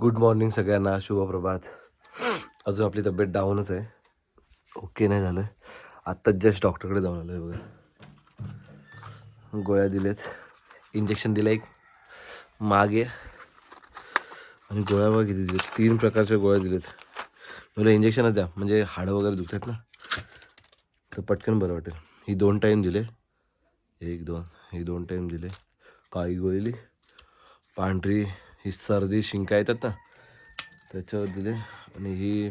Good morning सगळ्यांना शुभप्रभात अजून आपली तब्येत डाऊनच आहे. ओके नाही झालं. आहे आत्ताच जस्ट डॉक्टरकडे जाऊन आलो आहे बघा. गोळ्या दिल्यात. इंजेक्शन दिलं एक. मागे. आणि गोळ्या बघा किती दिलेत तीन प्रकारच्या गोळ्या दिल्यात. मला इंजेक्शनच द्या. म्हणजे हाडं वगैरे दुखतात ना. तर पटकन बरं वाटेल. ही दोन टाईम दिले. एक दोन. ही दोन टाईम दिले. काळी गोळी पांढरी. ही सर्दी शिंका येतात ना त्याच्यावर दिले. आणि ही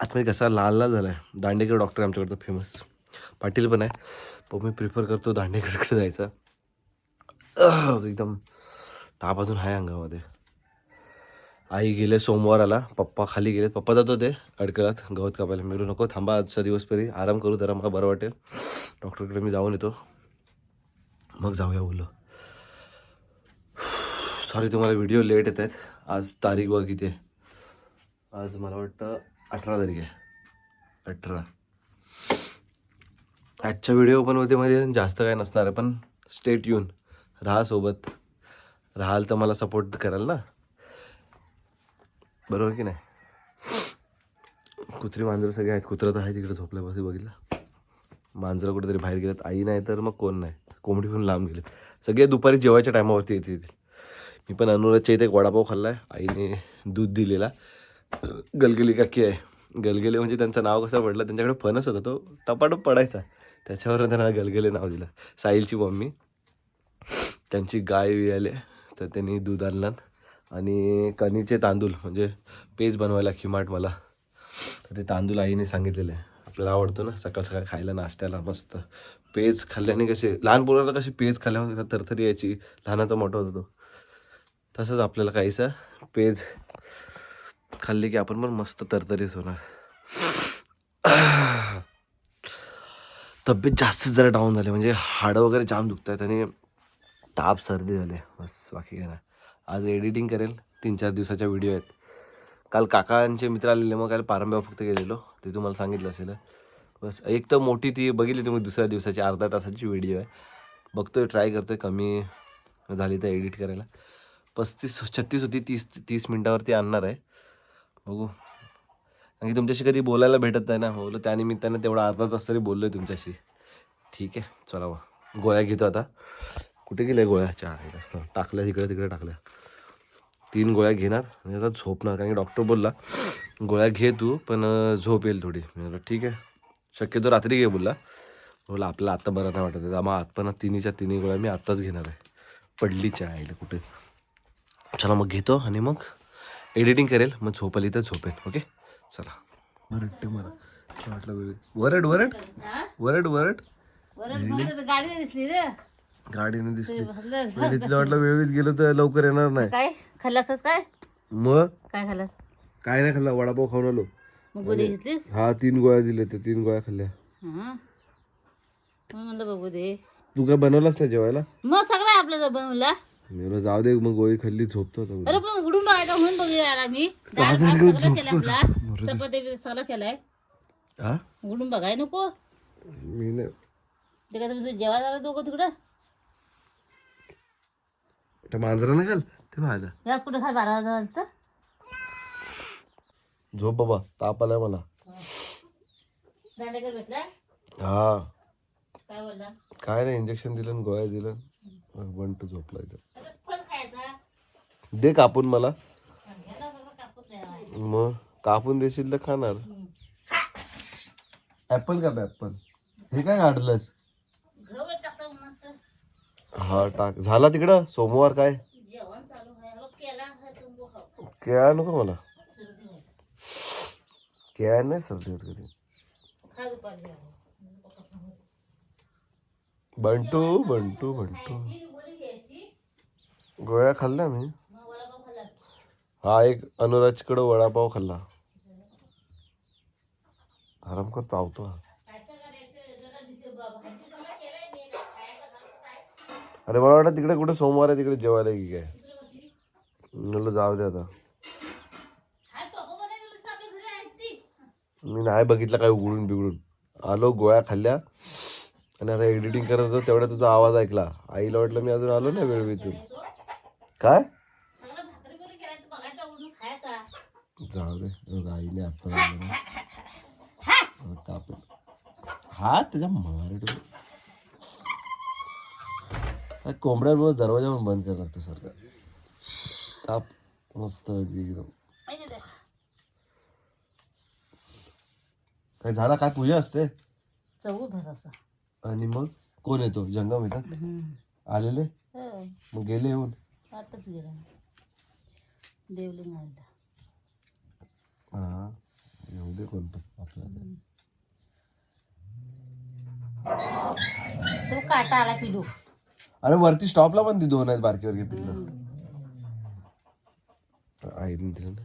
आतमध्ये कसा लाल लाल झाला आहे दांडेकर डॉक्टर आमच्याकडं फेमस पाटील पण आहे. पण मी प्रिफर करतो दांडेकरकडे जायचा. एकदम ताप अजून आहे अंगामध्ये. आई गेले सोमवार आला पप्पा खाली गेले पप्पा जात होते अडकलात गवत कापायला. मी नको थांबा आजचा दिवस परी आराम करू जरा मला बरं वाटेल. डॉक्टरकडे मी जाऊन येतो. मग जाऊया बोललो. सॉरी तुम्हाला व्हिडिओ लेट येत आहेत. आज तारीख बघ किती आहे. आज मला वाटतं अठरा तारीख आहे. अठरा. आजच्या व्हिडिओ पण मध्ये जास्त काय नसणार आहे पण स्टेट येऊन राहा सोबत. राहाल तर मला सपोर्ट कराल ना. बरोबर की नाही? कुत्री मांजरं सगळे आहेत. कुत्रा तर आहे तिकडे झोपल्यापासून बघितलं. मांजरं कुठेतरी बाहेर गेल्यात आई नाही तर मग कोण नाही? कोंबडी पण लांब गेले. सगळे दुपारी जेवायच्या टायमावरती येते. मी पण अनुराजच्या इथे एक वडापाव खाल्ला आहे आईने दूध दिलेला. गलगली काकी आहे. गलगले म्हणजे त्यांचं नाव कसं पडलं? त्यांच्याकडे फणस होता तो टपाटप पडायचा. त्याच्यावर त्यांना गलगले नाव दिलं. साहिलची मम्मी. त्यांची गाय आले तर त्यांनी दूध आणलं. आणि कणीचे तांदूळ म्हणजे पेज बनवायला किमाट मला. तर ते तांदूळ आईने सांगितलेले. आहे आपल्याला आवडतो ना सकाळ सकाळ खायला नाश्त्याला मस्त. पेज खाल्ल्याने कसे लहान पोराला कसे पेज खाल्ल्यावर तरतरी यायची. लहानाचा मोठा होतो तो. तसंच आपल्याला काहीसा पेज खाल्ली की आपण पण मस्त तरतरीच होणार. तब्येत जास्त जरा डाऊन झाली म्हणजे हाडं वगैरे जाम दुखत आहेत आणि ताप सर्दी झाले. बस बाकी काय नाही. आज एडिटिंग करेल. तीन चार दिवसाच्या व्हिडिओ आहेत. काल काकांचे मित्र आलेले मग काल पारंब्या फक्त गेलेलो. ते तुम्हाला सांगितलं असेल. बस एक तर मोठी ती बघितली तुम्ही दुसऱ्या दिवसाची अर्धा तासाची व्हिडिओ आहे. बघतोय ट्राय करतोय कमी झाली तर एडिट करायला. पस्तीस छत्तीस होती तीस तीस मिनटावरती आणणार आहे. बघू. कारण की तुमच्याशी कधी बोलायला भेटत नाही ना. हो, बोललो त्यानिमित्तानं तेवढा अर्धा तास तरी बोललो आहे तुमच्याशी. ठीक आहे. चला वा गोळ्या घेतो आता. कुठे गेल्या गोळ्या? चार टाकल्या तिकडे तिकडे टाकल्या. तीन गोळ्या घेणार. आणि आता झोपणार. कारण की डॉक्टर बोलला गोळ्या घे तू पण झोप येईल थोडी. म्हणजे ठीक आहे. शक्यतो रात्री घे बोलला. बोला आपल्याला आत्ता बरं नाही वाटत मग आत पण तिन्हीच्या तिन्ही गोळ्या मी आत्ताच घेणार आहे. पडलीच्या आईला कुठे? चला मग घेतो आणि मग एडिटिंग करेल. मग झोप आली तर झोपेल ओके चला. वरडते मला. वाटलं वेळ? वरड वरड. वरड वरड. गाडी दिसली गाडीने दिसली. भरलं. म्हणजे तिला वाटलं वेळीत गेलो तर लवकर येणार नाही. काय? खाल्लास काय? मग? काय खाल्लं? काय नाही खाल्ला वडापाव खाऊन आलो. मग गोदी घेतलीस? हा तीन गोळ्या दिले ते तीन गोळ्या खाल्ल्या. हा? म्हणलं बघू दे. तू काय बनवलास नाही जेवायला? मग सगळं आपलं बनवला. मी म्हणलं, जाऊ दे मग गोळी खाल्ली झोपतो आता. अरे पण उघडून बघायचा म्हणून बघूया आम्ही. भात सगळं केलं आपला? चपाती बिपाती सगळं केलंय. हा उघडून बघाय नको. मी नाही. ते काय तुम्ही जेवायला आला दोघं तिकडं? त्या मांजरा नाही खाल ते माझा याच कुठं खा बारा वाजता झोप बाबा ताप आलाय मला. दांडेकर भेटला? हा. काय बोलला? काय नाही इंजेक्शन दिलं आणि गोळ्या दिलं. बंट झोपला इथं दे कापून मला. मग कापून देशील तर खाणार. ऍपल का ऍपल हे काय काढलंस? हा टाक. झाला तिकडं? सोमवार काय? केळा नको मला. केळा नाही सर्दी होत कधी. बंटू बंटू बंटू. गोळ्या खाल्ल्या मी? हा एक अनुराजकडं वडापाव खाल्ला. आराम कर चावतो अरे मला वाटतं तिकडे कुठे सोमवार आहे तिकडे जेवायला की काय? म्हणलं जाऊ दे आता. मी नाही बघितलं काय उघडून बिघडून आलो गोळ्या खाल्ल्या. आणि आता एडिटिंग करत होतो तेवढा तुझा आवाज ऐकला. आईला वाटलं मी अजून आलो नाही वेळ काय? जाऊ दे. आईने आपण काप हा त्याच्या मारड कोंबड्याबरोबर दरवाजा पण बंद करायला लागतो सारखा. काप मस्त एकदम. काय झाला? काय पूजा असते? चवू भराचा आणि मग कोण येतो? जंगम येतात? आलेले? हो. मग गेले येऊन? आताच गेला. हा येऊ दे कोण पण आपल्याला. तो काटा आला पिलू. अरे वरती स्टॉपला पण ती दोन आहेत बारकीवर घे पिल्लं आईने दिलं ना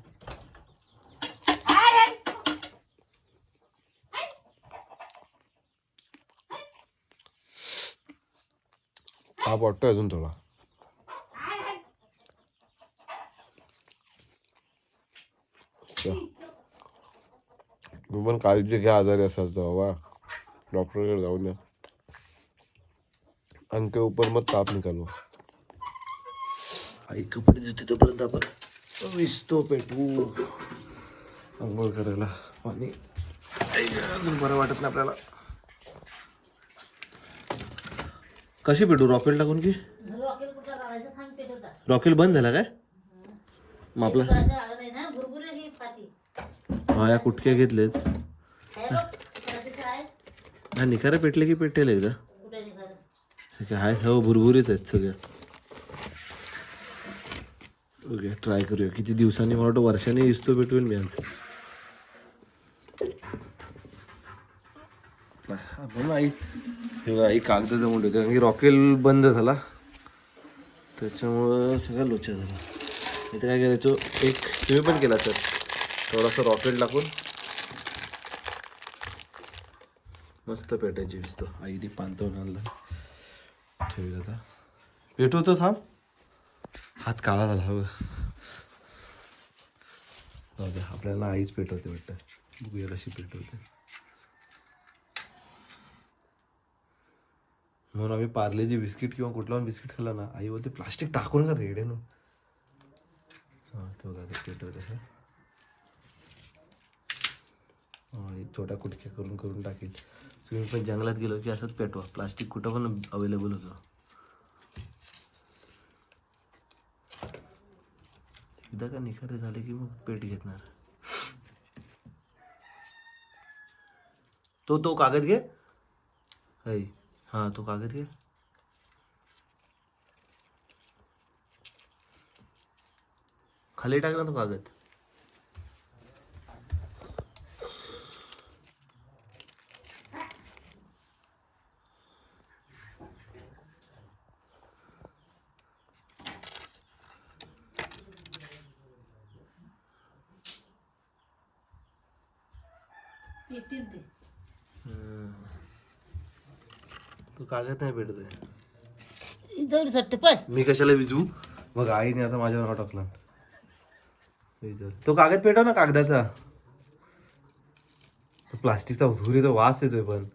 हा वाटतोय अजून थोडा अच्छा. पण काळजी घ्या आजारी असाल तर बाबा डॉक्टरकडे जाऊन या अंके ऊपर मग ताप निकालो आई कपडे धुते तोपर्यंत आपण विसतो पेटवू आंघोळ करायला पाणी आई, अजून बरं वाटत नाही आपल्याला कशी पेटू? रॉकेल टाकून की? रॉकेल बंद झाला काय? मग आपला ही या कुटक्या घेतलेत. हे निखारे पेटले की पेटेल एकदा. निघालं हे हो भुरभुरीच आहेत सगळ्या ओके ट्राय करूया. किती दिवसांनी मला वाटतं वर्षाने इस्तो पेटवेल मी आज हा, म्हणून आई हे बघा, आई कागद जमून ठेवते. कारण की रॉकेल बंद झाला. त्याच्यामुळं सगळा लोचा झाला. इथे काय करायचो? एक तुम्ही पण केला सर. थोडासा रॉकेल टाकून मस्त पेटायची दिसतो आई ती पानतवून आणला. ठेवलं आता. पेटवतो थांब. हात काळा झाला हवं जाऊ दे आपल्याला आईच पेटवते वाटतं. बघूया कशी पेटवते. म्हणून आम्ही पार्लेजी बिस्किट किंवा कुठला पण बिस्किट खाल्ला ना आई बोलते प्लास्टिक टाकू नका रेडे ना. हां तो बघा आता पेटवते हा. छोट्या कुटक्या करून करून टाकेल. तुम्ही पण जंगलात गेलो की असंच पेटवा. प्लास्टिक कुठं पण अवेलेबल होतं. एकदा का निखारे झाले की मग पेट घेणार तो तो कागद घे. ऐ हां तो कागद घे. खाली टाक ना तो कागद पेटील ते तो कागद नाही सट्ट पण मी कशाला विजू? मग आईने आता माझ्यावर हा टाकला. तो कागद पेटव ना कागदाचा. प्लास्टिकचा धूर येतो वास येतोय पण.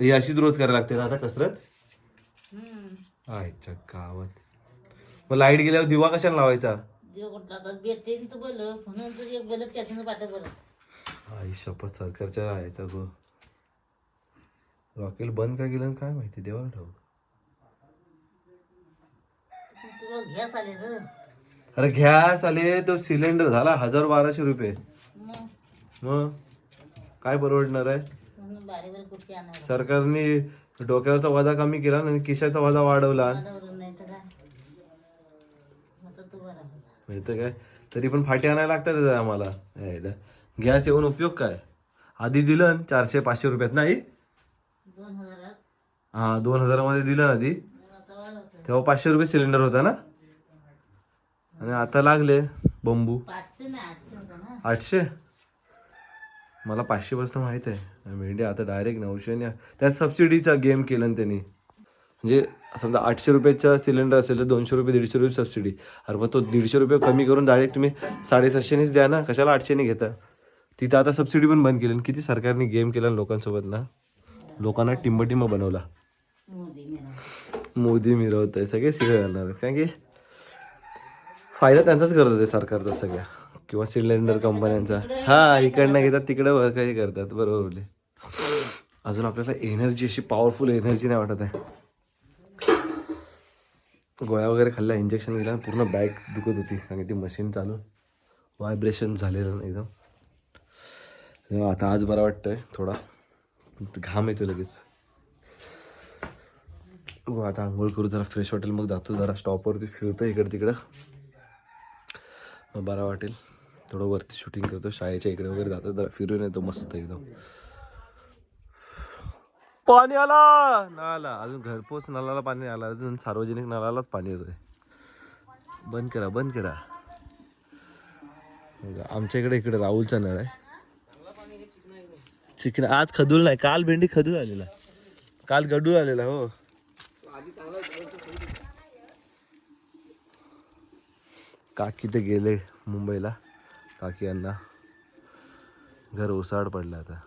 ही अशीच रोज करायला लागते ना आता कसरत? आयच्या गावात. मग लाइट गेल्यावर दिवा कशाला लावायचा? देव कुठला? तर भेटते तर बल म्हणून तर एक बल त्याचं पाठ बरं. आई शपथ सरकारच्या यायचा गो. रॉकेल बंद का केलं काय माहिती देवा ठाऊक. तुला घ्यास आले अरे गॅस आले तो सिलेंडर झाला हजार बाराशे रुपये. मग? मग? काय परवडणार आहे? म्हणून कुठे सरकारने डोक्यावरचा वजा कमी केला आणि खिशाचा वजा वाढवला. माझ्यावरून नाही तर काय? आता तू बरा होता. माहिती काय? तरी पण फाटी आणायला लागतात आम्हाला. गॅस येऊन उपयोग काय? आधी दिलं न चारशे पाचशे रुपयात. नाही हा दोन हजारामध्ये दिलं ना वाढवतं तेव्हा पाचशे रुपये सिलेंडर होता ना? आणि आता लागले बंबू. आठशे मला पाचशे पासून माहीत आहे. मेंढ्या आता डायरेक्ट नऊशे त्यात सबसिडीचा गेम केला ना त्यांनी. म्हणजे समजा आठशे रुपयाचा सिलेंडर असेल तर दोनशे रुपये दीडशे रुपये सबसिडी अरे मग तो दीडशे रुपये कमी करून डायरेक्ट तुम्ही साडेसातशेनेच द्या ना. कशाला आठशेने घेता? तिथं आता सबसिडी पण बंद केली. किती सरकारने गेम केला लोकांसोबत ना? लोकांना टिंबटिंब बनवला. मोदी मिरवत आहे सगळे सिरियल घालणार आहेत. कारण की फायदा त्यांचाच करत होते सरकारचा सगळ्या. किंवा सिलेंडर कंपन्यांचा हा इकडनं घेतात तिकडं वर काही करतात. बरोबर बोलले. अजून आपल्याला एनर्जी अशी पॉवरफुल एनर्जी नाही वाटत आहे. गोळ्या वगैरे खाल्ल्या इंजेक्शन गेल्या पूर्ण बॅग दुखत होती. कारण की ती मशीन चालू व्हायब्रेशन झालेलं एकदम. आता आज बरं वाटतंय थोडा घाम येतो लगेच. हो आता आंघोळ करू जरा फ्रेश वाटेल मग जातो जरा स्टॉपवरती फिरतो इकडं तिकडं. मग बरा वाटेल. थोडं वरती शूटिंग करतो शाळेच्या इकडे वगैरे जातो जरा फिरून येतो मस्त एकदम. पाणी आला! नाला अजून घरपोच नळाला पाणी आला. अजून सार्वजनिक नळालाच पाणी येतोय. बंद करा बंद करा. आमच्या इकडे इकडे राहुलचा नळ आहे. चिकन. आज खदूल नाही काल भेंडी खदूल आलेला. काल गडूळ आलेला हो. काकी ते गेले मुंबईला. काकी यांना घर ओसाड पडलं आता.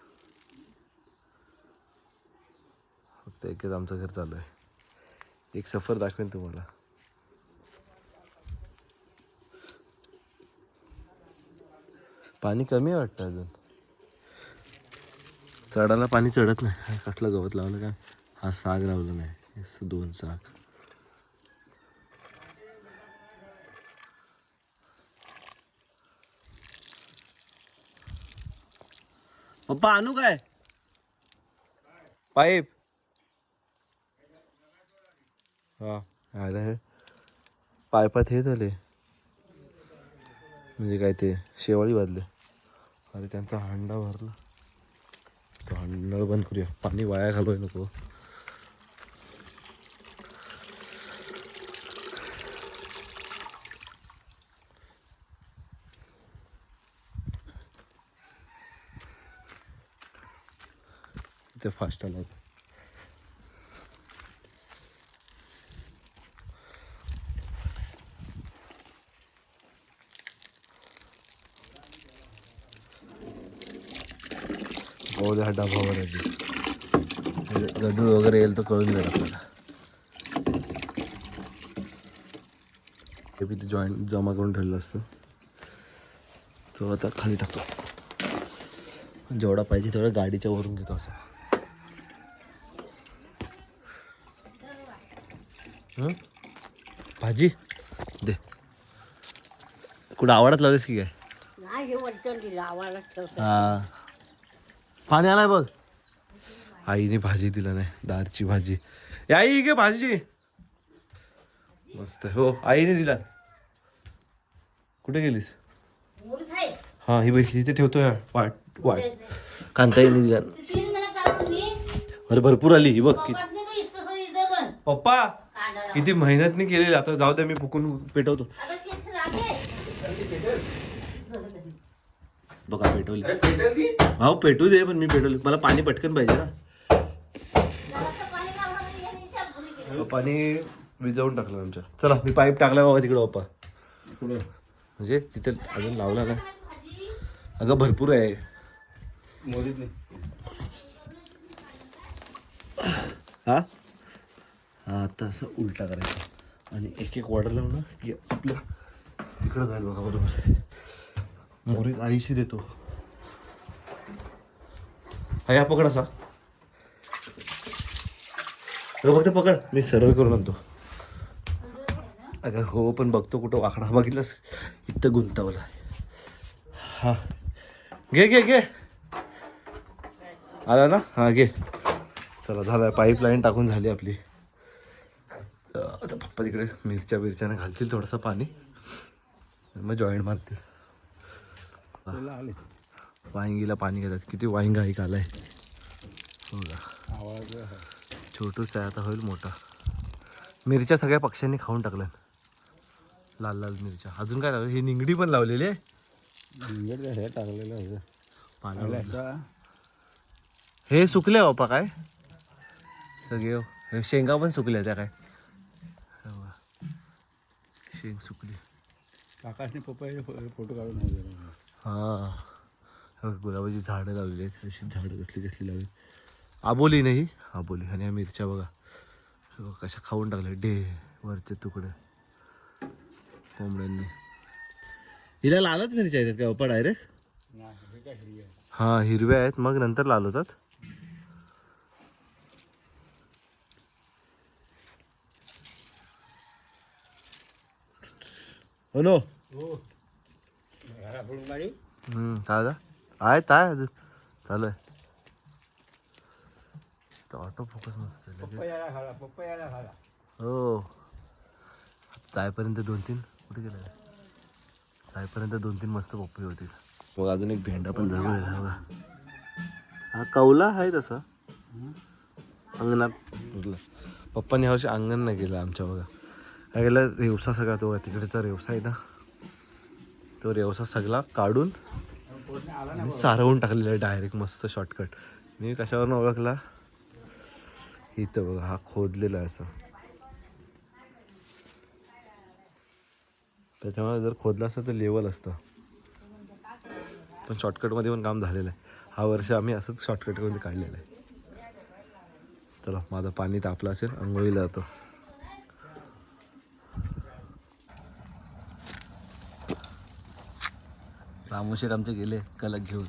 फक्त एकच आमचं घर चालू आहे. एक सफर दाखवेन तुम्हाला. पाणी कमी आहे वाटतं अजून? चढायला पाणी चढत नाही. कसलं गवत लावलं का? हा साग लावला नाही. दोन साग. पप्पा आणू काय? पाईप. हा अरे हे. पायपात हे झाले. म्हणजे काय ते शेवाळी बाजले अरे त्यांचा हांडा भरला. तो नळ बंद करूया. पाणी वाया घालूया नको. ते फास्ट आला. होता पाहू द्या डाबावर आहे गडूळ वगैरे येईल तर कळून जाईल आपल्याला. ते बी ते जॉईंट जमा करून ठेवलं असतं. तो आता खाली टाकतो. जेवढा पाहिजे तेवढा गाडीच्या वरून घेतो असं. हं? भाजी? दे. कुठं आवडत लावलीस की काय? हे वरचं दिलं आवाज ठेवतो हा पाणी आलाय बघ. आईने भाजी दिला नाही दारची भाजी. आई घे भाजी. मस्त हो आईने दिला. कुठे गेलीस? हा ही बघ इथे ठेवतोय वाट वाट. कांताईने दिला अरे भरपूर आली ही बघ पप्पा किती मेहनतनी केलेली आता जाऊ द्या मी फुकून पेटवतो आता केस लागले बघा पेटवली भाऊ पेटू दे पण मी पेटवली मला पाणी पटकन पाहिजे ना. पाणी विजवून टाकलं आमच्या. चला मी पाईप टाकला बाबा तिकडे बाप्पा. म्हणजे तिथे अजून लावला ना अगं भरपूर आहे. हा? हा आता असं उलटा करायचा. आणि एक एक वॉर्डर लावून की आपलं तिकडं जाईल बघा बरोबर. मोरी आईशी देतो. हा या पकड असा. अगं फक्त पकड. मी सर्व करून आणतो. अगं हो पण बघतो कुठं वाकडा बघितलंस? इथं गुंतावला हा. घे घे घे. आला ना? हा घे. चला झालं. पाईपलाईन टाकून झाली आपली. आता पप्पा तिकडे मिरच्या बिरच्याने घालतील थोडंसं पाणी. मग जॉईंट मारतील. आले. वांगीला पाणी घेतात. किती वांगा एक आलाय. आवाज छोटूच आहे आता होईल मोठा. मिरच्या सगळ्या पक्ष्यांनी खाऊन टाकल्या लाल लाल मिरच्या. अजून काय लावलं? ही निंगडी पण लावलेली आहे. हे टाकलेलं हे सुकले हो बाप्पा काय? सगळे हो. हे शेंगा पण सुकल्या त्या काय? हे. शेंग सुकली. आकाशने पप्पा फोटो काढून. हां. गुलाबाची झाडं लावलेली आहेत. अशी झाडं कसली कसली लावली आबोली नाही आबोली आणि या मिरच्या बघा. कशा खाऊन टाकल्या. डे वरचे तुकडे. कोंबड्यांनी. हिला लालच मिरच्या येतात का हो? ओपा डायरेक्ट हां हिरव्या आहेत. मग नंतर लाल होतात. हो नो? हो. हम्म, काय आहे अजून. चालू आहे ऑटो फोकस मस्त हो. जायपर्यंत दोन तीन. कुठे गेला जायपर्यंत दोन तीन मस्त पप्पी होती मग अजून एक भेंडा पण जवळ आहे हा बघा. हा कौला आहे तसा. अंगणात पप्पाने ह्यावर्षी अंगण नाही केलं आमच्या बघा. काय केलं? रेवसा सगळा तो तिकडेचा रेवसा आहे ना. तो रेवसा सगळा काढून आणि सारवून टाकलेला आहे डायरेक्ट मस्त शॉर्टकट मी कशावरून ओळखला? इथं बघा हा खोदलेला आहे असं. त्याच्यामुळे जर खोदला असतं तर लेवल असतं. पण शॉर्टकटमध्ये पण काम झालेलं आहे. हा वर्ष आम्ही असंच शॉर्टकटमध्ये काढलेलं आहे. चला माझं पाणी तापलं असेल आंघोळीला जातो. रामोशेट आमचे गेले कलक घेऊन.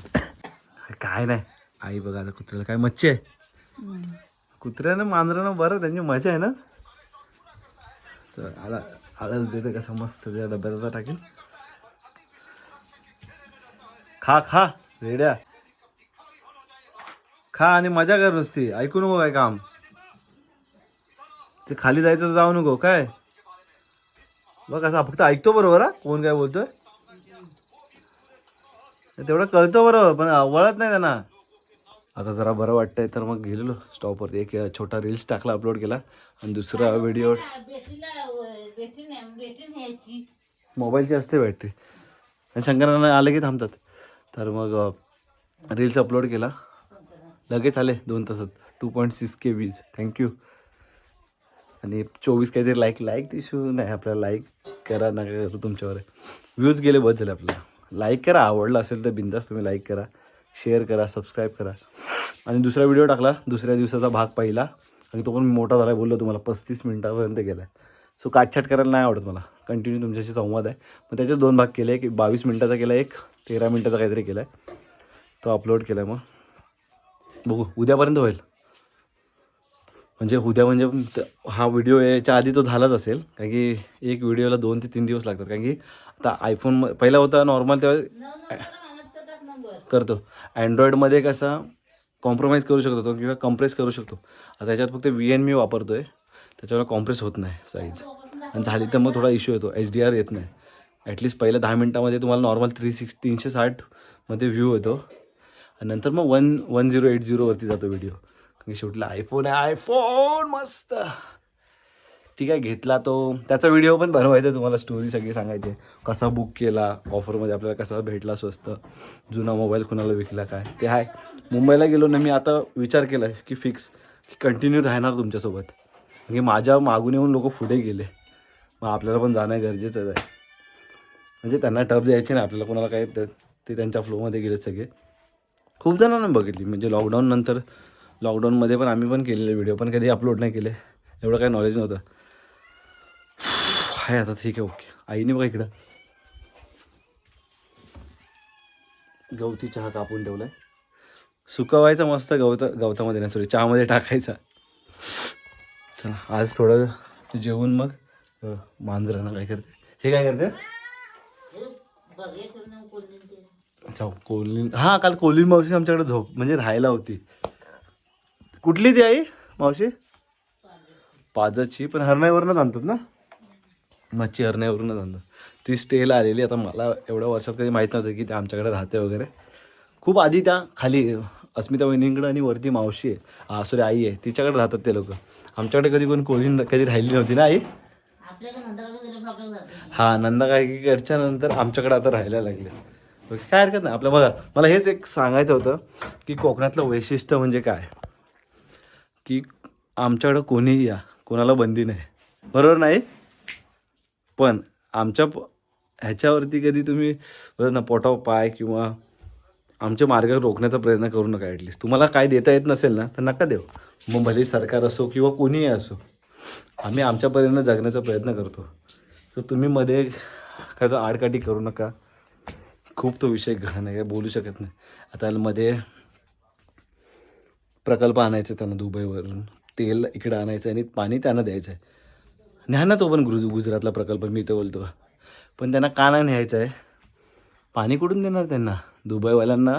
काय नाही. आई बघा आता कुत्र्याला काय मच्छी आहे. कुत्र्यानं मांजरानं बरं त्यांची मजा आहे ना? तर आला आळस देते कसा मस्त त्या डब्यात टाकेल. खा खा रेड्या. खा आणि मजा कर नुसती. ऐकू नको काय काम. ते खाली जायचं जाऊ नको काय? बघ असं फक्त ऐकतो बरोबर हा? कोण काय बोलतोय? तेवढं कळतं बरोबर पण वळत नाही त्यांना. आता जरा बरं वाटतंय तर मग गेलेलो स्टॉपवरती एक छोटा रील्स टाकला अपलोड केला. आणि दुसरा व्हिडिओ मोबाईलची असते बॅटरी आणि शंकरांना आले की थांबतात. तर मग रील्स अपलोड केला. लगेच आले दोन तासात. टू पॉईंट सिक्स के वीज थँक्यू आणि चोवीस काहीतरी लाईक लाईक इश्यू नाही आपल्याला लाईक करा नका करू तुमच्यावर. व्ह्यूज गेले बस झाले आपल्याला. लाईक करा. आवडलं असेल तर बिंदास तुम्ही लाईक करा. शेअर करा. सबस्क्राईब करा. आणि दुसरा व्हिडिओ टाकला. दुसऱ्या दिवसाचा भाग पहिला. आणि तो पण मोठा झाला. बोललो तुम्हाला पस्तीस मिनिटापर्यंत गेला आहे सो काटछाट करायला नाही आवडत मला. कंटिन्यू तुमच्याशी संवाद आहे. मग त्याचे दोन भाग केले. की बावीस मिनिटाचा केला एक तेरा मिनिटाचा काहीतरी केला आहे तो अपलोड केला आहे मग. बघू. उद्यापर्यंत होईल. म्हणजे उद्या म्हणजे हा व्हिडिओ याच्या आधी तो झालाच असेल. कारण की एक व्हिडिओला दोन ते तीन दिवस लागतात. कारण की आता आयफोन पहिला होता नॉर्मल तेव्हा करतो. अँड्रॉइडमध्ये कसा कॉम्प्रोमाइज करू शकतो तो किंवा कम्प्रेस करू शकतो. आता त्याच्यात फक्त व्ही एन मी वापरतो आहे त्याच्यामुळे कॉम्प्रेस होत नाही साईज आणि झाली तर मग थोडा इश्यू येतो. एच डी आर येत नाही. ॲटलिस्ट पहिल्या दहा मिनटामध्ये तुम्हाला नॉर्मल थ्री सिक्स तीनशे साठमध्ये व्ह्यू येतो. आणि नंतर मग वन वन झिरो एट झिरोवरती जातो व्हिडिओ कारण शेवटला आयफोन आहे. आयफोन मस्त. ठीक आहे घेतला तो. त्याचा व्हिडिओ पण बनवायचा तुम्हाला स्टोरी सगळी सांगायची कसा बुक केला ऑफरमध्ये आपल्याला कसा भेटला स्वस्त जुना मोबाईल कुणाला विकला काय ते आहे मुंबईला गेलो ना मी आता विचार केला की फिक्स की कंटिन्यू राहणार तुमच्यासोबत. म्हणजे माझ्या मागून येऊन लोक पुढे गेले. मग आपल्याला पण जाणं गरजेचंच आहे. म्हणजे त्यांना टप द्यायचे नाही आपल्याला कोणाला काही ते ते त्यांच्या फ्लोमध्ये गेले सगळे. खूप जणांना बघितली म्हणजे लॉकडाऊन नंतर लॉकडाऊनमध्ये पण आम्ही पण केलेले व्हिडिओ पण कधी अपलोड नाही केले. एवढं काही नॉलेज नव्हतं. आहे आता ठीक आहे ओके आईने बघा इकडं गवती चहा कापून ठेवलाय. सुकवायचा मस्त गवत गवतामध्ये ना सॉरी चहामध्ये टाकायचा. चला आज थोडं जेवून मग मांजरांना काय करते? हे काय करते? अच्छा कोलिन हां काल कोलिन मावशी आमच्याकडे झोप म्हणजे राहायला होती. कुठली ती आई मावशी? पाजाची पण हरणाईवरनच आणतात ना? मच्छी हरणाईवरूनच आणतात ती स्टेला आलेली आता मला एवढ्या वर्षात कधी माहीत नव्हतं की ते आमच्याकडे राहते वगैरे. खूप आधी त्या खाली अस्मिता वहिनींकडे आणि वरती मावशी आहे. सॉरी आई आहे. तिच्याकडे राहतात ते लोक. आमच्याकडे कधी कोण कोलिन कधी राहिली नव्हती ना आई? हा नंदाकाकीकडच्या नंतर आमच्याकडे आता राहायला लागले. ओके, काय हरकत नाही. आपलं बघा मला हेच एक सांगायचं होतं की कोकणातलं वैशिष्ट्य म्हणजे काय? की आमच्याकडं कोणीही या कोणाला बंदी नाही. बरोबर नाही? पण आमच्या प- ह्याच्यावरती कधी तुम्ही ना पोटाव पाय किंवा आमचे मार्ग रोखण्याचा प्रयत्न करू नका ॲटलिस्ट तुम्हाला काय देता येत नसेल ना तर नका देऊ. मग भले सरकार असो किंवा कोणीही असो आम्ही आमच्यापर्यंत जगण्याचा प्रयत्न करतो. तर तुम्ही मध्ये काय तो आडकाठी करू नका. खूप तो विषय घाण आहे काय बोलू शकत नाही. आता मध्ये प्रकल्प आणायचे त्यांना दुबईवरून तेल इकडं आणायचं आणि पाणी त्यांना द्यायचं आहे. न्या ना तो पण गुरु गुजरातला प्रकल्प मी इथं बोलतो. पण त्यांना काना न्यायचं आहे? पाणी कुठून देणार त्यांना? दुबईवाल्यांना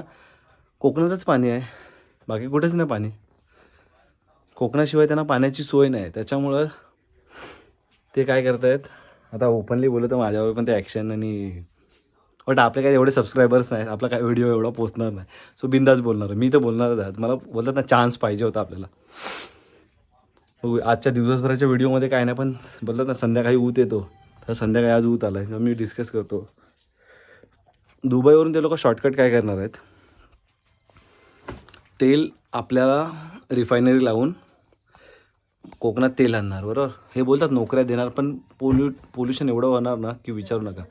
कोकणातच पाणी आहे. बाकी कुठेच नाही पाणी. कोकणाशिवाय त्यांना पाण्याची सोय नाही. त्याच्यामुळं ते काय करतायत? आता ओपनली बोललं तर माझ्यावर पण ते ॲक्शन आणि बट आपले काय एवढे सबस्क्रायबर्स नाहीत. आपला काय व्हिडिओ एवढा पोचणार नाही. सो बिंदास बोलणार मी तर बोलणारच आहे. मला बोलतात ना चान्स पाहिजे होता आपल्याला. आजच्या दिवसभराच्या व्हिडिओमध्ये काय नाही पण बोलतात ना संध्याकाळी ऊत येतो. तर संध्याकाळी आज ऊत आला आहे मी डिस्कस करतो. दुबईवरून ते लोक शॉर्टकट काय करणार आहेत? तेल आपल्याला रिफायनरी लावून कोकणात तेल आणणार बरोबर? हे बोलतात नोकऱ्या देणार पण पोल्यू पोल्युशन एवढं होणार ना की विचारू नका.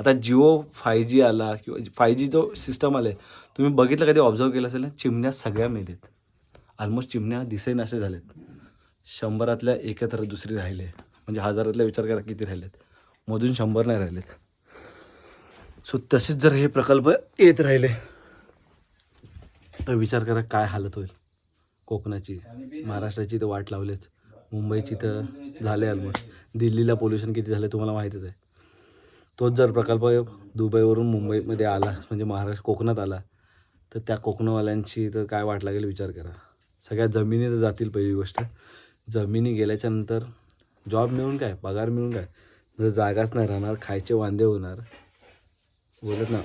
आता जिओ फाय जी आला किंवा फाय जी जो सिस्टम आले तुम्ही बघितलं कधी ऑब्झर्व केलं असेल ना चिमण्या सगळ्या मेलेत. ऑलमोस्ट चिमण्या दिसेन असे झालेत. शंभरातल्या एकत्र दुसरी राहिले. म्हणजे हजारातल्या विचार करा किती राहिलेत. मधून शंभर नाही राहिलेत. सो तसेच जर हे प्रकल्प येत राहिले तर विचार करा काय हालत होईल. कोकणाची महाराष्ट्राची तर वाट लावलेच मुंबईची तर झाले ऑलमोस्ट दिल्लीला पोल्युशन किती झालं तुम्हाला माहितीच आहे. तोच जर प्रकल्प दुबईवरून मुंबईमध्ये आला म्हणजे महाराष्ट्र कोकणात आला तर त्या कोकणवाल्यांची तर काय वाट लागेल विचार करा. सगळ्या जमिनी तर जातील पहिली गोष्ट. जमिनी गेल्याच्यानंतर जॉब मिळून काय? पगार मिळून काय? जर जागाच नाही राहणार खायचे वांदे होणार. बोलत ना.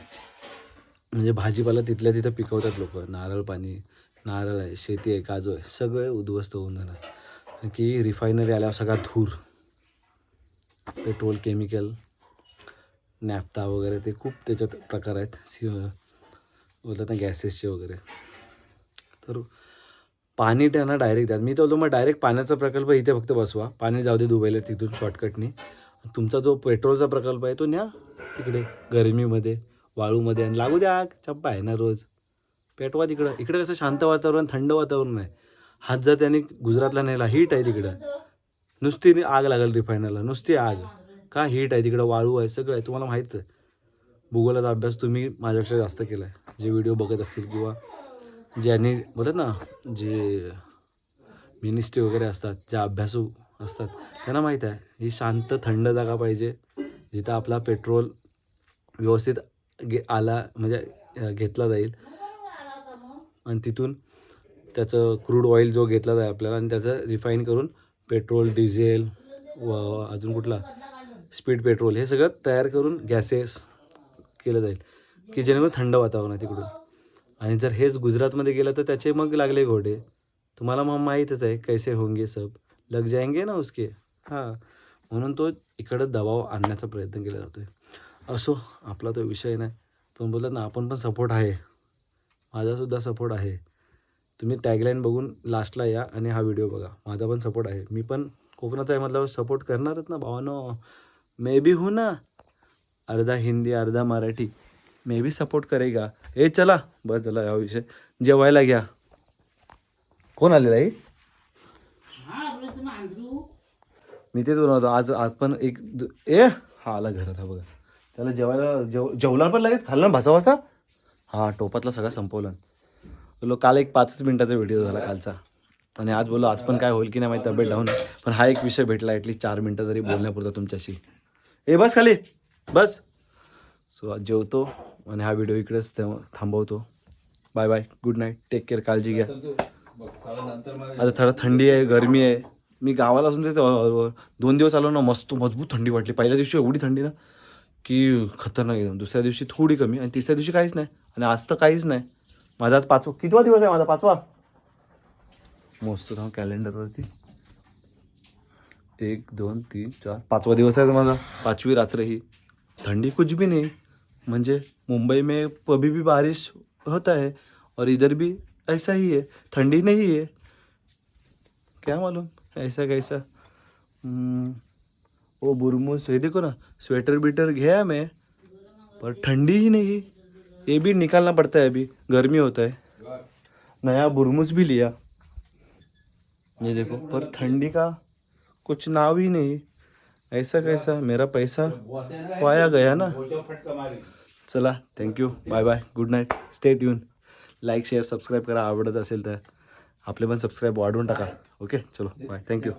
म्हणजे भाजीपाला तिथल्या तिथं पिकवतात लोक. नारळ पाणी नारळ आहे शेती आहे काजू आहे सगळे उद्ध्वस्त होऊन जाणार. की रिफायनरी आल्यावर सगळा धूर. पेट्रोल केमिकल नॅप्ता वगैरे ते खूप त्याच्यात प्रकार आहेत. सी बोलतात ना गॅसेसचे वगैरे. तर पाणी त्यांना डायरेक्ट द्या मी तर मग डायरेक्ट पाण्याचा प्रकल्प इथे फक्त बसवा. पाणी जाऊ दे दुबईला तिथून शॉर्टकटने तुमचा जो पेट्रोलचा प्रकल्प आहे तो न्या. तिकडे गरमीमध्ये वाळूमध्ये आणि लागू द्या आग. चप्पा आहे ना रोज. पेटवा तिकडं. इकडे कसं शांत वातावरण थंड वातावरण आहे. हात जर त्यांनी गुजरातला नेला हीट आहे तिकडं. नुसती आग लागेल रिफायनरला नुसती आग. का हीट आहे तिकडं? वाळू आहे सगळं आहे. तुम्हाला माहीत आहे. भूगोलाचा अभ्यास तुम्ही माझ्यापेक्षा जास्त केला आहे जे व्हिडिओ बघत असतील किंवा ज्यांनी बोलतात ना जे मिनिस्ट्री वगैरे असतात ज्या अभ्यासू असतात त्यांना माहीत आहे ही शांत थंड जागा पाहिजे जिथं आपला पेट्रोल व्यवस्थित गे आला म्हणजे घेतला जाईल. आणि तिथून त्याचं क्रूड ऑइल जो घेतला जाईल आपल्याला आणि त्याचं रिफाईन करून पेट्रोल डिझेल व अजून कुठला स्पीड पेट्रोल हे सगळं तयार करून गॅसेस केलं जाईल की जेणेकरून थंड वातावरण आहे तिकडून. आणि जर हेच गुजरातमध्ये गेलं तर त्याचे मग लागले घोडे. तुम्हाला मग माहीतच आहे कैसे होंगे सब. लग जाएंगे ना उसके. हां. म्हणून तो इकडं दबाव आणण्याचा प्रयत्न केला जातो आहे असो आपला तो विषय नाही. पण बोलतात ना आपण पण सपोर्ट आहे. माझासुद्धा सपोर्ट आहे. तुम्ही टॅगलाईन बघून लास्टला या आणि हा व्हिडिओ बघा. माझा पण सपोर्ट आहे. मी पण कोकणाचा आहे म्हटल्यावर सपोर्ट करणारच ना भावानो. मे बी हो ना. अर्धा हिंदी अर्धा मराठी. मे बी सपोर्ट करेगा. ए चला. बस चला हा विषय. जेवायला घ्या. कोण आलेला आहे? हा मी तेच बनवतो आज आज पण एक दु- ए हा आला घरात हा बघा. त्याला जेवायला जेव जेवला पण लगेच? खाल्ला ना भासा भासा हा टोपातला सगळा संपवला बोलो काल एक पाचच मिनिटाचा व्हिडिओ झाला कालचा. आणि आज बोललो आज पण काय होईल की नाही माझी तब्येत डाऊन पण हा एक विषय भेटला ॲटलीस्ट चार मिनटं तरी बोलण्यापुरता तुमच्याशी. ए बस खाली. बस. सो आज जेवतो आणि हा व्हिडिओ इकडेच थांब- थांबवतो. Bye bye good night take care काळजी घ्या. आता थोडं थंडी आहे गरमी आहे. मी गावाला असून ते दोन दिवस आलो ना मस्त मजबूत थंडी वाटली. पहिल्या दिवशी एवढी थंडी ना की खतरनाक एकदम. दुसऱ्या दिवशी थोडी कमी आणि तिसऱ्या दिवशी काहीच नाही. आणि आज तर काहीच नाही. माझा आज पाचवा कितवा दिवस आहे माझा पाचवा? मोजतो थांब कॅलेंडरवरती. एक दोन तीन चार. पाचवा दिवस आहे माझा. पाचवी रात्र ही. ठंडी कुछ भी नहीं म्हणजे मुंबई में कभी भी बारिश होता है और इधर भी ऐसा ही है ठंडी नहीं है। क्या मालूम ऐसा कैसा। हम्म, वो बुरमुस ये देखो ना स्वेटर बीटर गया मैं पर ठंडी ही नहीं ये भी निकालना पड़ता है अभी गर्मी होता है। नया बुरमुस भी लिया। ये देखो पर ठंडी का कुछ नाव ही नहीं। ऐसा कैसा? मेरा पैसा वाया गया ना? चला thank you bye bye good night stay tune like share subscribe करा. आवडत असेल तर आपले पण सबस्क्राईब वाढवून टाका. ओके चलो बाय थँक्यू